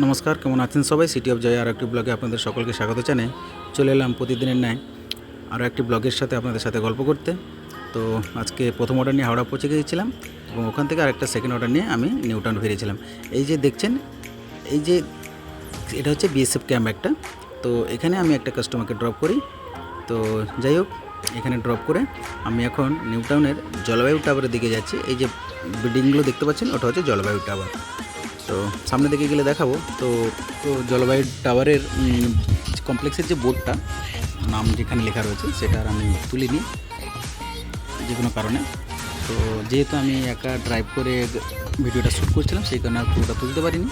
নমস্কার, কেমন আছেন সবাই? সিটি অফ জয় আর একটি ব্লগে আপনাদের সকলকে স্বাগত জানাই। চলে এলাম প্রতিদিনের ন্যায়। আরও একটি ব্লগের সাথে আপনাদের সাথে গল্প করতে। তো আজকে প্রথম অর্ডার নিয়ে হাওড়া পৌঁছে গিয়েছিলাম এবং ওখান থেকে আরেকটা সেকেন্ড অর্ডার নিয়ে আমি নিউটাউন ফিরেছিলাম। এই যে দেখছেন, এই যে এটা হচ্ছে বিএসএফ ক্যাম্প একটা। তো এখানে আমি একটা কাস্টমারকে ড্রপ করি। তো যাই হোক, এখানে ড্রপ করে আমি এখন নিউটাউনের জলবায়ু টাওয়ারের দিকে যাচ্ছি। এই যে বিল্ডিংগুলো দেখতে পাচ্ছেন, ওটা হচ্ছে জলবায়ু টাওয়ার তো সামনে দিকে গেলে দেখাবো। তো তো জলবায়ু টাওয়ারের কমপ্লেক্সের যে বোর্ডটা, নাম যেখানে লেখা রয়েছে সেটা আর আমি তুলিনি যে কোনো কারণে। তো যেহেতু আমি একা ড্রাইভ করে ভিডিওটা শ্যুট করছিলাম, সেই কারণে পুরোটা তুলতে পারিনি।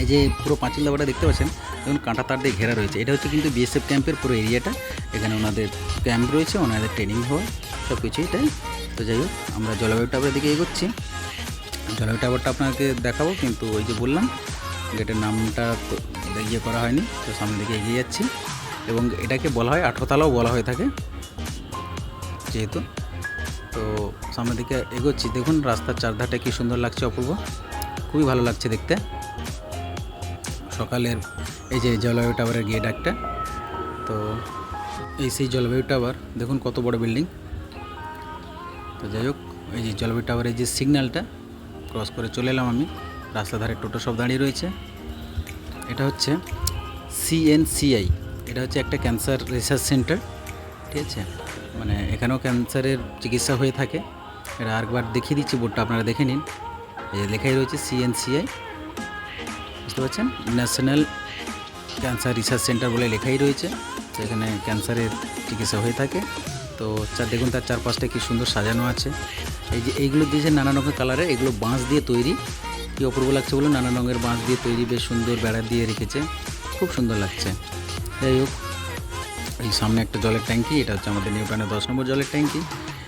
এই যে পুরো পাঁচিল দাবাটা দেখতে পাচ্ছেন, দেখুন কাঁটা তার দিয়ে ঘেরা রয়েছে। এটা হচ্ছে কিন্তু বিএসএফ ক্যাম্পের পুরো এরিয়াটা এখানে ওনাদের ক্যাম্প রয়েছে, ওনাদের ট্রেনিং হয় সব কিছুই তাই। তো যাই হোক, আমরা জলবায়ু টাওয়ারের দিকে এগোচ্ছি। জলবায়ু টাওয়ারটা আপনাকে দেখাবো, কিন্তু ওই যে বললাম, গেটের নামটা ইয়ে করা হয়নি, তো সামনের দিকে এগিয়ে যাচ্ছি। এবং এটাকে বলা হয়, আঠোতলাও বলা হয়ে থাকে, যেহেতু। তো সামনের দিকে এগোচ্ছি। দেখুন, রাস্তার চারধারটা কি সুন্দর লাগছে, অপূর্ব। খুবই ভালো লাগছে দেখতে। সকালের এই যে জলবায়ু টাওয়ারের গেট একটা, তো এই সেই জলবায়ু টাওয়ার, দেখুন কত বড় বিল্ডিং। তো যাই হোক, এই যে জলবায়ু টাওয়ারের যে সিগন্যালটা ক্রস করে চলে এলাম আমি। রাস্তা ধারে টোটো সব দাঁড়িয়ে রয়েছে। এটা হচ্ছে সিএনসিআই। এটা হচ্ছে একটা ক্যান্সার রিসার্চ সেন্টার, ঠিক আছে? মানে এখানেও ক্যান্সারের চিকিৎসা হয়ে থাকে। এটা আরেকবার দেখিয়ে দিচ্ছি, বোর্ডটা আপনারা দেখে নিন। এই লেখাই রয়েছে সিএনসিআই। বুঝতে পারছেন? ন্যাশনাল ক্যান্সার রিসার্চ সেন্টার বলে লেখাই রয়েছে। তো এখানে ক্যান্সারের চিকিৎসা হয়ে থাকে। তো চার দেখুন তার চারপাশটা কি সুন্দর সাজানো আছে। এই যে এইগুলো দিয়েছে নানা রকমের কালারের এগুলো বাঁশ দিয়ে তৈরি। কি অপূর্ব লাগছে বলে নানা রঙের বাঁশ দিয়ে তৈরি, বেশ সুন্দর বেড়া দিয়ে রেখেছে। খুব সুন্দর লাগছে। যাই হোক, এই সামনে একটা জলের ট্যাঙ্কি, এটা হচ্ছে আমাদের নিউটানের দশ নম্বর জলের ট্যাঙ্কি।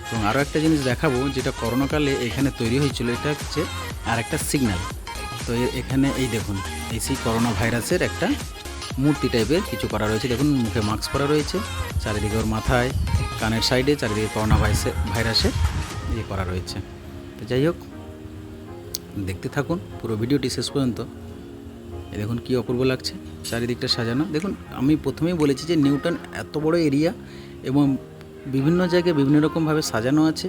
এবং আরও একটা জিনিস দেখাবো, যেটা করোনাকালে এখানে তৈরি হয়েছিল, এটা হচ্ছে আর একটা সিগন্যাল তো এখানে এই দেখুন, এই সেই করোনা ভাইরাসের একটা মূর্তি টাইপের কিছু করা রয়েছে। দেখুন, মুখে মাস্ক পরা রয়েছে, চারিদিকে ওর মাথায়, কানের সাইডে চারিদিকে করোনা ভাইরাসের ইয়ে করা রয়েছে। তো যাই হোক, দেখতে থাকুন পুরো ভিডিওটি শেষ পর্যন্ত। দেখুন কী অপূর্ব লাগছে, চারিদিকটা সাজানো। দেখুন, আমি প্রথমেই বলেছি যে নিউটন এত বড় এরিয়া এবং বিভিন্ন জায়গায় বিভিন্ন রকমভাবে সাজানো আছে।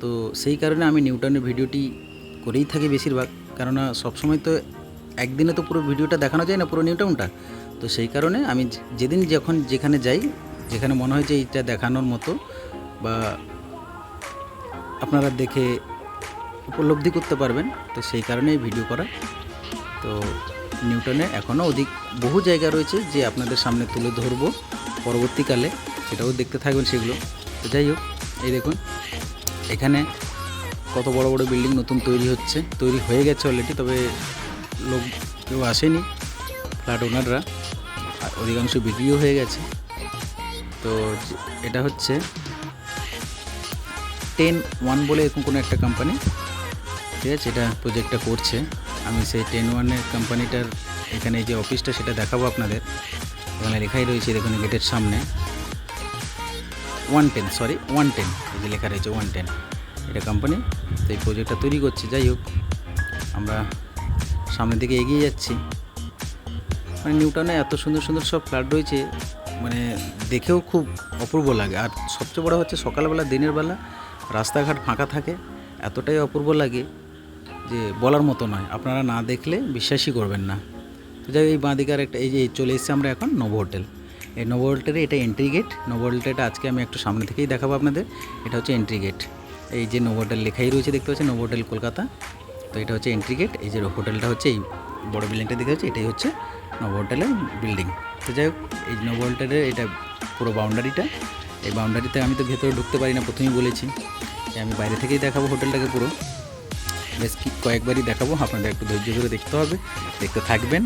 তো সেই কারণে আমি নিউটনের ভিডিওটি করেই থাকি বেশিরভাগ। কেননা সবসময় তো একদিনে তো পুরো ভিডিওটা দেখানো যায় না, পুরো নিউটাউনটা তো সেই কারণে আমি যেদিন যখন যেখানে যাই, যেখানে মনে হয় যে এইটা দেখানোর মতো বা আপনারা দেখে উপলব্ধি করতে পারবেন। তো সেই কারণেই ভিডিও করা। তো নিউটনে এখনও অধিক বহু জায়গা রয়েছে যে আপনাদের সামনে তুলে ধরবো পরবর্তীকালে। সেটাও দেখতে থাকবেন সেগুলো। তো যাই হোক, এই দেখুন, এখানে কত বড় বড় বিল্ডিং নতুন তৈরি হচ্ছে। তৈরি হয়ে গেছে অলরেডি তবে লোক কেউ আসেনি। ফ্ল্যাট ওনাররা অধিকাংশ বিক্রিও হয়ে গেছে। তো এটা হচ্ছে টেন ওয়ান বলে এরকম কোনো একটা কোম্পানি ঠিক আছে, এটা প্রজেক্টটা করছে। আমি সেই টেন ওয়ানের কোম্পানিটার এখানে যে অফিসটা সেটা দেখাবো আপনাদের। এখানে লেখাই রয়েছে, দেখুন, গেটের সামনে। One ten sorry one ten এই যে লেখা রয়েছে ওয়ান টেন এটা কোম্পানি তো এই প্রজেক্টটা তৈরি করছে, যাই হোক। আমরা সামনের দিকে এগিয়ে যাচ্ছি। মানে নিউটনে এত সুন্দর সুন্দর সব ফ্ল্যাট রয়েছে। মানে দেখেও খুব অপূর্ব লাগে। আর সবচেয়ে বড় হচ্ছে সকালবেলা, দিনের বেলা। রাস্তাঘাট ফাঁকা থাকে, এতটাই অপূর্ব লাগে যে বলার মতো নয়। আপনারা না দেখলে বিশ্বাসই করবেন না। তো যাই এই বাঁদিকে আর একটা এই যে চলে এসেছি আমরা এখন নব হোটেল। এই নব হোটেলে এটা এন্ট্রি গেট নব হোটেলটা আজকে আমি একটু সামনে থেকেই দেখাবো আপনাদের। এটা হচ্ছে এন্ট্রি গেট এই যে নব হোটেল লেখাই রয়েছে, দেখতে পাচ্ছেন, নব হোটেল কলকাতা। তো এটা হচ্ছে এন্ট্রি গেট এই যে হোটেলটা হচ্ছে, এই বড় বিল্ডিংটা দেখতে হচ্ছে এটাই হচ্ছে নব হোটেলের বিল্ডিং তো যাই হোক, এই নব হোটেলের এটা পুরো বাউন্ডারিটা এই বাউন্ডারিতে আমি তো ভেতরে ঢুকতে পারি না, প্রথমেই বলেছি আমি বাইরে থেকেই দেখাবো হোটেলটাকে পুরো। বেশ কি কয়েকবারই দেখাবো, আপনাদের একটু ধৈর্য ধরে দেখতে হবে, দেখতে থাকবেন।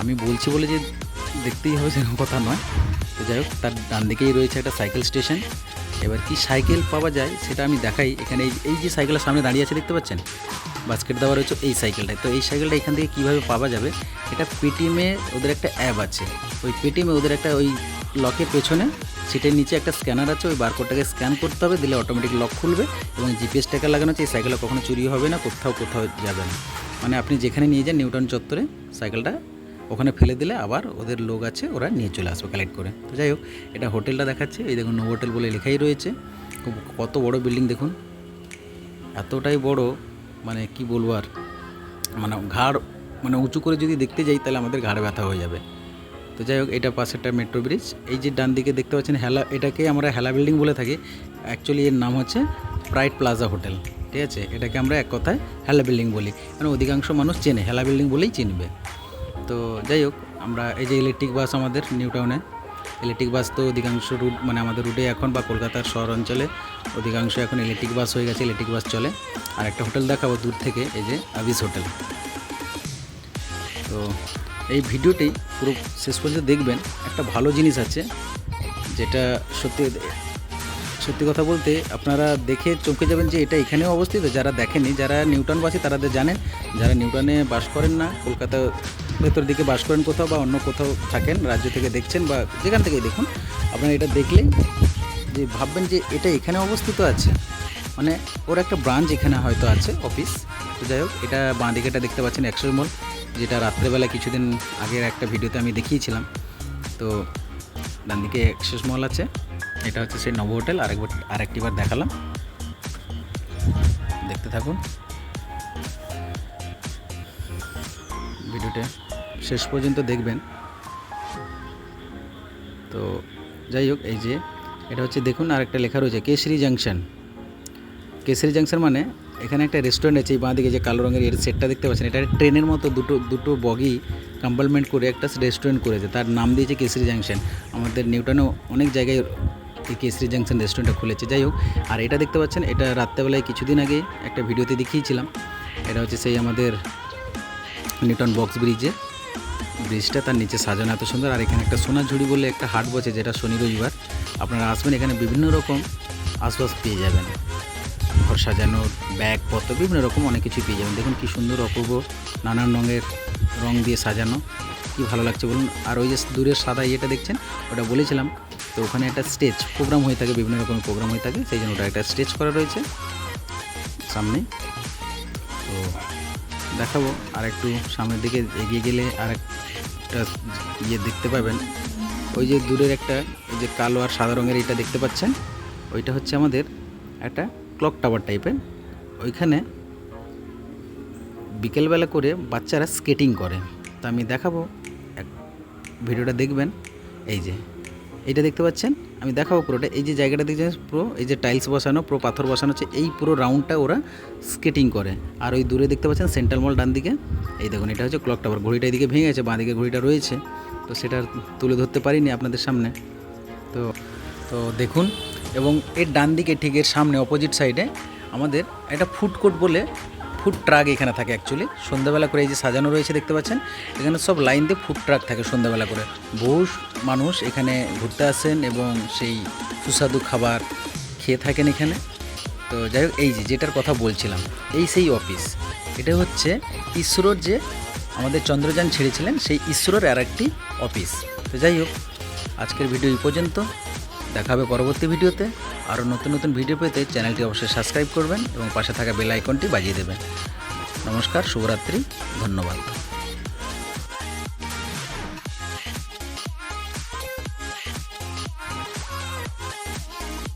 আমি বলছি বলে যে দেখতেই হবে, সেরকম কথা নয়। তো যাই হোক, তার ডান দিকেই রয়েছে একটা সাইকেল স্টেশন। এবার কি সাইকেল পাওয়া যায়, সেটা আমি দেখাই। এখানে এই এই যে সাইকেলের সামনে দাঁড়িয়ে আছে, দেখতে পাচ্ছেন? বাস্কেট দেওয়া রয়েছে এই সাইকেলটায়। তো এই সাইকেলটা এখান থেকে কীভাবে পাওয়া যাবে, এটা পেটিএমে ওদের একটা অ্যাপ আছে। ওই পেটিএমে ওদের একটা ওই লকের পেছনে সিটের নিচে একটা স্ক্যানার আছে, ওই বারকোডটাকে স্ক্যান করতে হবে, দিলে অটোমেটিক লক খুলবে এবং জিপিএস টাকা লাগানো আছে এই সাইকেলে কখনো চুরি হবে না, কোথাও কোথাও যাবে না। মানে আপনি যেখানে নিয়ে যান, নিউটন চত্বরে সাইকেলটা ওখানে ফেলে দিলে আবার ওদের লোক আছে, ওরা নিয়ে চলে আসবে কালেক্ট করে। তো যাই হোক, এটা হোটেলটা দেখাচ্ছে, এই দেখুন নো হোটেল বলে লেখাই রয়েছে। কত বড় বিল্ডিং দেখুন। এতটাই বড় মানে কি বলব আর মানে ঘাড় মানে উঁচু করে যদি দেখতে যাই, তাহলে আমাদের ঘাড় ব্যথা হয়ে যাবে। তো যাই হোক, এটা পাশে একটা মেট্রো ব্রিজ এই যে ডান দিকে দেখতে পাচ্ছেন, হেলা, এটাকে আমরা হেলা বিল্ডিং বলে থাকি। অ্যাকচুয়ালি এর নাম হচ্ছে প্রাইড প্লাজা হোটেল ঠিক আছে? এটাকে আমরা এক কথায় হেলা বিল্ডিং বলি। কারণ অধিকাংশ মানুষ চেনে, হেলা বিল্ডিং বলেই চিনবে। তো যাই হোক, আমরা এই যে ইলেকট্রিক বাস আমাদের নিউ টাউনে ইলেকট্রিক বাস তো অধিকাংশ রুট মানে আমাদের রুটে এখন বা কলকাতার শহর অঞ্চলে অধিকাংশ এখন ইলেকট্রিক বাস হয়ে গেছে ইলেকট্রিক বাস চলে। আর একটা হোটেল দেখাবো দূর থেকে, এই যে আবিস হোটেল তো এই ভিডিওটি পুরো শেষ পর্যন্ত দেখবেন। একটা ভালো জিনিস আছে, যেটা সত্যি সত্যি কথা বলতে আপনারা দেখে চমকে যাবেন যে এটা এখানেও অবস্থিত। যারা দেখেনি, যারা নিউটনবাসী তারা জানেন, যারা নিউটনে বাস করেন না কলকাতা ভেতর দিকে বাস করেন কোথাও বা অন্য কোথাও থাকেন, রাজ্য থেকে দেখছেন বা যেখান থেকেই দেখুন, আপনারা এটা দেখলেই যে ভাববেন যে এটা এখানে অবস্থিত আছে। মানে ওর একটা ব্রাঞ্চ এখানে হয়তো আছে, অফিস। তো যাই হোক, এটা বাঁ দিকে এটা দেখতে পাচ্ছেন, একশো মল যেটা রাত্রেবেলা কিছুদিন আগের একটা ভিডিওতে আমি দেখিয়েছিলাম। তো ডান দিকে মল আছে। এটা হচ্ছে সেই নব হোটেল। আরেকবার আরেকটিবার দেখালাম। দেখতে থাকুন। ভিডিওটা শেষ পর্যন্ত দেখবেন। তো যাই হোক, এই যে এটা হচ্ছে দেখুন, আরেকটা লেখা রয়েছে, কেশরি জাংশন। কেশরি জাংশন মানে এখানে একটা রেস্টুরেন্ট আছে, এই বাঁদিকে যে কালো রঙের এর সেটটা দেখতে পাচ্ছেন, এটা ট্রেনের মতো দুটো দুটো বগি কম্পার্টমেন্ট করে একটা রেস্টুরেন্ট করেছে, তার নাম দিয়েছে কেশরি জাংশন। আমাদের নিউটনে অনেক জায়গায় এই কেশরি জাংশন রেস্টুরেন্টটা খুলেছে, যাই হোক। আর এটা দেখতে পাচ্ছেন, এটা রাত্রেবেলায় কিছুদিন আগে একটা ভিডিওতে দেখিয়েছিলাম, এটা হচ্ছে সেই আমাদের নিউটন বক্স ব্রিজে ব্রিজটা তার নিচে সাজানো এত সুন্দর, আর এখানে একটা সোনা ঝুড়ি বলে একটা হাট বসে, যেটা শনি রবিবার। আপনারা আসবেন, এখানে বিভিন্ন রকম আশপাশ পেয়ে যাবেন। সাজানোর ব্যাগ পত্র, বিভিন্ন রকম অনেক কিছু পেয়ে যাবেন। দেখুন কী সুন্দর অপূর্ব নানান রঙের রং দিয়ে সাজানো। কি ভালো লাগছে বলুন? আর ওই যে দূরের সাদা ইয়েটা দেখছেন? ওটা বলেছিলাম, তো ওখানে একটা স্টেজ প্রোগ্রাম হয়ে থাকে, বিভিন্ন রকমের প্রোগ্রাম হয়ে থাকে, সেই জন্য ওটা একটা স্টেজ করা রয়েছে সামনে। তো দেখাবো, আর একটু সামনের দিকে এগিয়ে গেলে আর একটা ইয়ে দেখতে পাবেন। ওই যে দূরের একটা, ওই যে কালো আর সাদা রঙের এটা দেখতে পাচ্ছেন? ওইটা হচ্ছে আমাদের একটা ক্লক টাওয়ার টাইপের ওইখানে বিকেলবেলা করে বাচ্চারা স্কেটিং করে। তো আমি দেখাবো, এক ভিডিওটা দেখবেন, এই যে, এইটা দেখতে পাচ্ছেন? আমি দেখাবো পুরোটা, এই যে জায়গাটা দেখছেন পুরো, এই যে টাইলস বসানো, পুরো পাথর বসানো হচ্ছে, এই পুরো রাউন্ডটা ওরা স্কেটিং করে। আর ওই দূরে দেখতে পাচ্ছেন সেন্ট্রাল মল ডান দিকে, এই দেখুন, এটা হচ্ছে ক্লক টাওয়ার ঘড়িটা এদিকে ভেঙে গেছে বাঁ দিকে ঘড়িটা রয়েছে, তো সেটা তুলে ধরতে পারিনি আপনাদের সামনে। তো তো দেখুন এবং এর ডান দিকে ঠিক এর সামনে অপোজিট সাইডে আমাদের একটা ফুড কোর্ট বলে ফুড ট্রাক এখানে থাকে অ্যাকচুয়ালি সন্ধ্যাবেলা করে এই যে সাজানো রয়েছে দেখতে পাচ্ছেন, এখানে সব লাইন দিয়ে ফুড ট্রাক থাকে সন্ধ্যাবেলা করে। বহু মানুষ এখানে ঘুরতে আসেন এবং সেই সুস্বাদু খাবার খেয়ে থাকেন এখানে। তো যাই হোক, এই যে যেটার কথা বলছিলাম, এই সেই অফিস এটা হচ্ছে ইসরোর যে আমাদের চন্দ্রযান ছেড়েছিলেন, সেই ইসরোর আর একটি অফিস তো যাই হোক, আজকের ভিডিও এই পর্যন্ত। দেখা হবে পরবর্তী ভিডিওতে। আরও নতুন নতুন ভিডিও পেতে চ্যানেলটি অবশ্যই সাবস্ক্রাইব করবেন এবং পাশে থাকা বেল আইকনটি বাজিয়ে দেবেন। নমস্কার, শুভরাত্রি, ধন্যবাদ।